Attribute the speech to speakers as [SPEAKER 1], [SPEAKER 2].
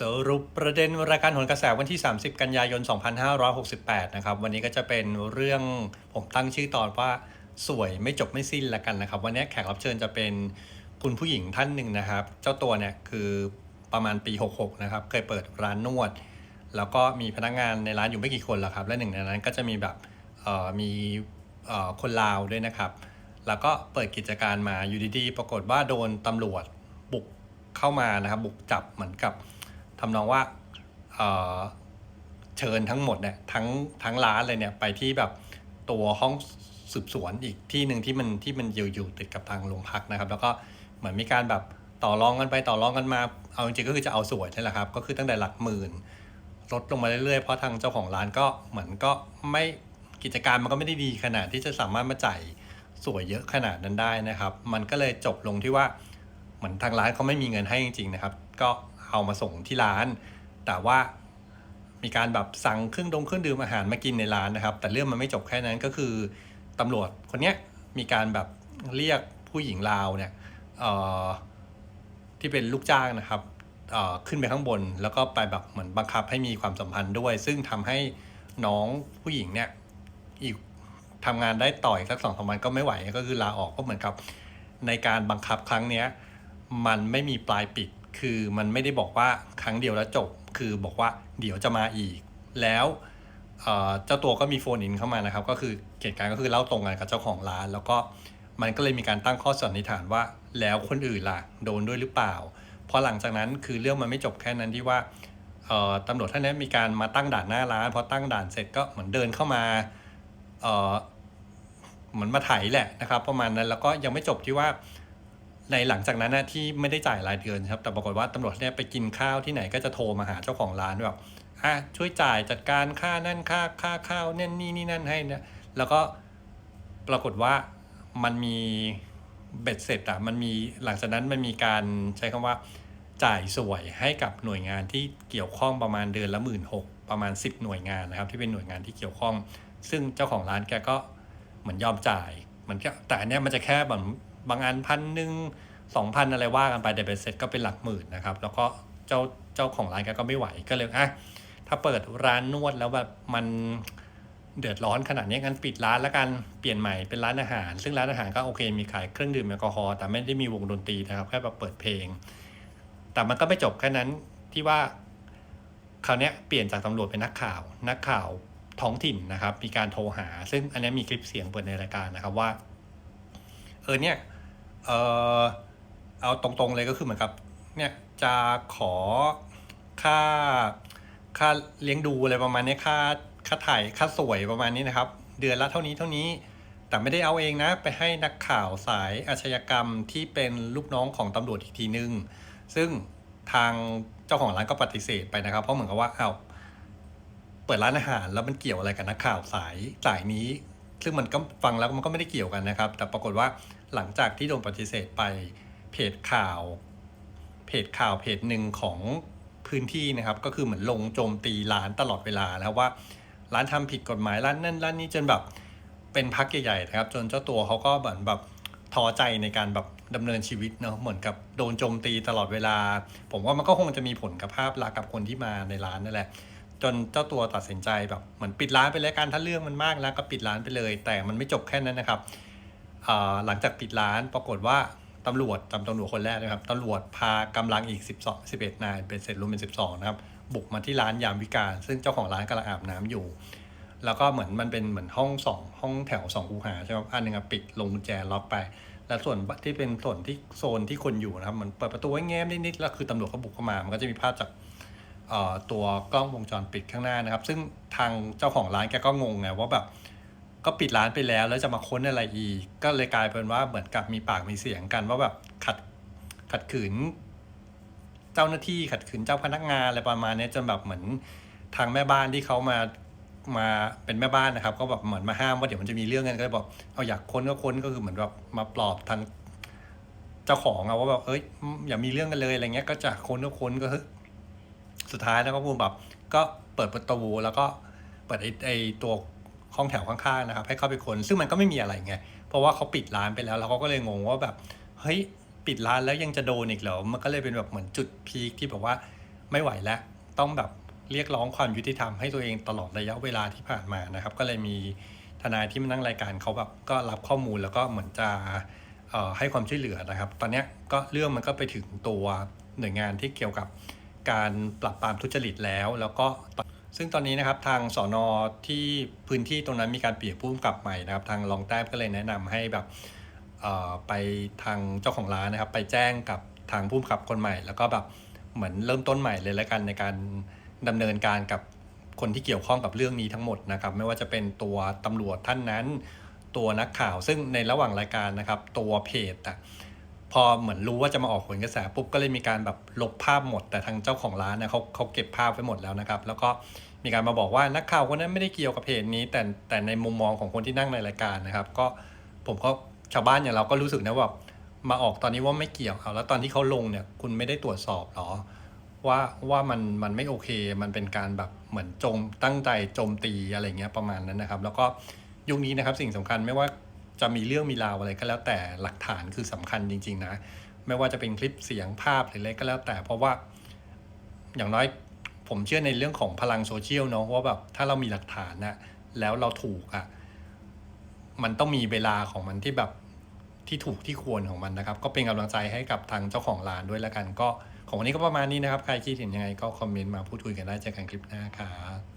[SPEAKER 1] สรุปประเด็นรายการหนกระแสวันที่ 30 กันยายน 2568 นะครับ วันนี้ก็จะเป็นเรื่องผมตั้งชื่อตอนว่าสวยไม่จบไม่สิ้นละกันนะครับ วันนี้แขกรับเชิญจะเป็นคุณผู้หญิงท่านหนึ่งนะครับ เจ้าตัวเนี่ยคือประมาณปี 66 นะครับ เคยเปิดร้านนวด แล้วก็มีพนักงานในร้านอยู่ไม่กี่คนหรอกครับ และหนึ่งในนั้นก็จะมีแบบมีคนลาวด้วยนะครับ แล้วก็เปิดกิจการมาอยู่ดีๆปรากฏว่าโดนตำรวจบุกเข้ามานะครับ บุกจับเหมือนกับ ทำนองว่าเชิญทั้งหมดเนี่ยทั้งทั้งร้านเลยเนี่ยไปที่แบบตัวห้องสืบสวนอีกที่หนึ่งที่มันที่มันอยู่อยู่ติดกับทางโรงพักนะครับ แล้วก็เหมือนมีการแบบต่อรองกันไปต่อรองกันมาเอาจริงๆก็คือจะเอาสวยนี่แหละครับ ก็คือตั้งแต่หลักหมื่นลดลงมาเรื่อยๆเพราะทางเจ้าของร้านก็เหมือนก็ไม่กิจการมันก็ไม่ได้ดีขนาดที่จะสามารถมาจ่ายสวยเยอะขนาดนั้นได้นะครับ มันก็เลยจบลงที่ว่าเหมือนทางร้านเขาไม่มีเงินให้จริงๆนะครับ ก็ เอามาส่งที่ร้าน แต่ว่ามีการแบบสั่งเครื่องดงเครื่องดื่มอาหารมากินในร้านนะครับ แต่เรื่องมันไม่จบแค่นั้นก็คือตำรวจคนเนี้ยมีการแบบเรียกผู้หญิงลาวเนี่ยที่เป็นลูกจ้างนะครับขึ้นไปข้างบน แล้วก็ไปแบบเหมือนบังคับให้มีความสัมพันธ์ด้วย ซึ่งทำให้น้องผู้หญิงเนี่ยอีกทำงานได้ต่ออีกสักสองสามวันก็ไม่ไหวก็คือลาออกก็เหมือนกับในการบังคับครั้งเนี้ยมันไม่มีปลายปิด คือมันไม่ได้บอกว่าครั้งเดียวแล้วจบ คือบอกว่าเดี๋ยวจะมาอีก แล้วเจ้าตัวก็มีโฟนอินเข้ามานะครับ ก็คือเหตุการณ์ก็คือเล่าตรงกันกับเจ้าของร้าน แล้วก็มันก็เลยมีการตั้งข้อสันนิษฐานว่า แล้วคนอื่นล่ะโดนด้วยหรือเปล่า เพอหลังจากนั้นคือเรื่องมันไม่จบแค่นั้นที่ว่าตำรวจท่านนี้มีการมาตั้งด่านหน้าร้านพอตั้งด่านเสร็จก็เหมือนเดินเข้ามาเอ่อเหมือนมาไถแหละนะครับ ประมาณนั้นแล้วก็ยังไม่จบที่ว่า ในหลังจากนั้นนะที่ไม่ได้จ่ายรายเดือนครับ แต่ปรากฏว่าตำรวจเนี่ยไปกินข้าวที่ไหนก็จะโทรมาหาเจ้าของร้านแบบอะช่วยจ่ายจัดการค่านั่นค่าค่าข้าวเนั่นนี่นี่นั่นให้นะแล้วก็ปรากฏว่ามันมีเบ็ดเสร็จอะมันมีหลังจากนั้นมันมีการใช้คำว่าจ่ายสวยให้กับหน่วยงานที่เกี่ยวข้องประมาณเดือนละหมื่นหกประมาณ 10 หน่วยงานนะครับ ที่เป็นหน่วยงานที่เกี่ยวข้อง ซึ่งเจ้าของร้านแกก็เหมือนยอมจ่ายเหมือนก็แต่อันเนี้ยมันจะแค่แบบ บางอันพันหนึ่งสองพันอะไรว่ากันไปแต่เบ็ดเสร็จก็เป็นหลักหมื่นนะครับ แล้วก็เจ้าเจ้าของร้านแกก็ไม่ไหวก็เลยอะถ้าเปิดร้านนวดแล้วแบบมันเดือดร้อนขนาดนี้งั้นปิดร้านแล้วกันเปลี่ยนใหม่เป็นร้านอาหาร ซึ่งร้านอาหารก็โอเค มีขายเครื่องดื่มแอลกอฮอล์แต่ไม่ได้มีวงดนตรีนะครับแค่แบบเปิดเพลง แต่มันก็ไม่จบแค่นั้นที่ว่าคราวนี้เปลี่ยนจากตำรวจเป็นนักข่าว นักข่าวท้องถิ่นนะครับ มีการโทรหา ซึ่งอันนี้มีคลิปเสียงเปิดในรายการนะครับว่า เออเนี่ย เออเอาตรงๆเลยก็คือเหมือนกับเนี่ยจะขอค่าค่าเลี้ยงดูอะไรประมาณนี้ค่าค่าถ่ายค่าสวยประมาณนี้นะครับ เดือนละเท่านี้เท่านี้แต่ไม่ได้เอาเองนะ ไปให้นักข่าวสายอาชญากรรมที่เป็นลูกน้องของตำรวจอีกทีนึง ซึ่งทางเจ้าของร้านก็ปฏิเสธไปนะครับ เพราะเหมือนกับว่าเอ้าเปิดร้านอาหารแล้วมันเกี่ยวอะไรกับนักข่าวสายสายนี้ ซึ่งมันก็ฟังแล้วมันก็ไม่ได้เกี่ยวกันนะครับ แต่ปรากฏว่าหลังจากที่โดนปฏิเสธไปเพจข่าว เพจข่าวเพจหนึ่งของพื้นที่นะครับ ก็คือเหมือนลงโจมตีร้านตลอดเวลาแล้วว่า ร้านทำผิดกฎหมายร้านนั่นร้านนี้จนแบบเป็นพักใหญ่ๆนะครับ จนเจ้าตัวเขาก็เหมือนแบบท้อใจในการแบบดำเนินชีวิตเนาะเหมือนกับโดนโจมตีตลอดเวลา ผมว่ามันก็คงจะมีผลกับภาพลักษณ์กับคนที่มาในร้านนั่นแหละ จนเจ้าตัวตัดสินใจแบบเหมือนปิดร้านไปเลยการถ้าเรื่องมันมากแล้วก็ปิดร้านไปเลย แต่มันไม่จบแค่นั้นนะครับหลังจากปิดร้านปรากฏว่าตำรวจจำตำรวจคนแรกนะครับตำรวจพากำลังอีก 12 11 นายเป็นเสร็จรวมเป็น 12 นะครับ บุกมาที่ร้านยามวิกาลซึ่งเจ้าของร้านกำลังอาบน้ำอยู่ แล้วก็เหมือนมันเป็นเหมือนห้องสองห้องแถวสองคูหาใช่ไหมอันหนึ่งปิดลงกุญแจล็อกไป แล้วส่วนที่เป็นส่วนที่โซนที่คนอยู่นะครับมันเปิดประตูไว้แง้มนิดๆแล้วคือตำรวจก็บุกเข้ามา มันก็จะมีภาพจาก ตัวกล้องวงจรปิดข้างหน้านะครับ ซึ่งทางเจ้าของร้านแกก็งงไงว่าแบบก็ปิดร้านไปแล้วแล้วจะมาค้นอะไรอีก ก็เลยกลายเป็นว่าเหมือนกับมีปากมีเสียงกัน ว่าแบบขัดขัดขืน เจ้าหน้าที่ขัดขืนเจ้าพนักงานอะไรประมาณนี้จนแบบเหมือนทางแม่บ้านที่เขามามาเป็นแม่บ้านนะครับ ก็แบบเหมือนมาห้ามว่าเดี๋ยวมันจะมีเรื่องกันก็เลยบอกเอาอยากค้นก็ค้นก็คือเหมือนแบบมาปลอบทางเจ้าของอะว่าแบบเอ้ยอย่ามีเรื่องกันเลยอะไรเงี้ยก็จะค้นก็ค้นก็ สุดท้ายแล้วก็พูดแบบก็เปิดประตูแล้วก็เปิดไอ้ไอตัวห้องแถวข้างๆนะครับให้เข้าไปคนซึ่งมันก็ไม่มีอะไรไงเพราะว่าเขาปิดร้านไปแล้วแล้วเขาก็เลยงงว่าแบบเฮ้ยปิดร้านแล้วยังจะโดนอีกเหรอมันก็เลยเป็นแบบเหมือนจุดพีคที่แบบว่าไม่ไหวแล้วต้องแบบเรียกร้องความยุติธรรมให้ตัวเองตลอดระยะเวลาที่ผ่านมานะครับ ก็เลยมีทนายที่มานั่งรายการเขาแบบก็รับข้อมูลแล้วก็เหมือนจะให้ความช่วยเหลือนะครับ ตอนนี้ก็เรื่องมันก็ไปถึงตัวหน่วยงานที่เกี่ยวกับ การปราบปรามทุจริตแล้ว แล้วก็ซึ่งตอนนี้นะครับทางสอนอที่พื้นที่ตรงนั้นมีการเปลี่ยนผู้กำกับใหม่นะครับ ทางรองแต้มก็เลยแนะนำให้แบบเอ่อไปทางเจ้าของร้านนะครับ ไปแจ้งกับทางผู้กำกับคนใหม่ แล้วก็แบบเหมือนเริ่มต้นใหม่เลยแล้วกันในการดำเนินการกับคนที่เกี่ยวข้องกับเรื่องนี้ทั้งหมดนะครับ ไม่ว่าจะเป็นตัวตำรวจท่านนั้น ตัวนักข่าว ซึ่งในระหว่างรายการนะครับ ตัวเพจอะ พอเหมือนรู้ว่าจะมาออกผลกระแสปุ๊บก็เลยมีการแบบลบภาพหมด แต่ทางเจ้าของร้านเนี่ยเขาเขาเก็บภาพไว้หมดแล้วนะครับ แล้วก็มีการมาบอกว่านักข่าวคนนั้นไม่ได้เกี่ยวกับเพจนี้ แต่แต่ในมุมมองของคนที่นั่งในรายการนะครับ ก็ผมก็ชาวบ้านอย่างเราก็รู้สึกนะว่ามาออกตอนนี้ว่าไม่เกี่ยวเอาแล้วตอนที่เขาลงเนี่ยคุณไม่ได้ตรวจสอบหรอ ว่าว่ามันมันไม่โอเค มันเป็นการแบบเหมือนโจมตั้งใจโจมตีอะไรเงี้ยประมาณนั้นนะครับ แล้วก็ยุคนี้นะครับสิ่งสำคัญไม่ว่า จะมีเรื่องมีราวอะไรก็แล้วแต่หลักฐานคือสำคัญจริง ๆ นะ ไม่ว่าจะเป็นคลิปเสียงภาพหรืออะไรก็แล้วแต่ เพราะว่าอย่างน้อยผมเชื่อในเรื่องของพลังโซเชียลเนาะว่าแบบถ้าเรามีหลักฐานนะแล้วเราถูกอะ่ะมันต้องมีเวลาของมันที่แบบที่ถูกที่ควรของมันนะครับ ก็เป็นกำลังใจให้กับทางเจ้าของร้านด้วยแล้วกัน ก็ของวันนี้ก็ประมาณนี้นะครับ ใครคิดเห็นยังไงก็คอมเมนต์มาพูดคุยกันได้เจอกันคลิปหน้าครับ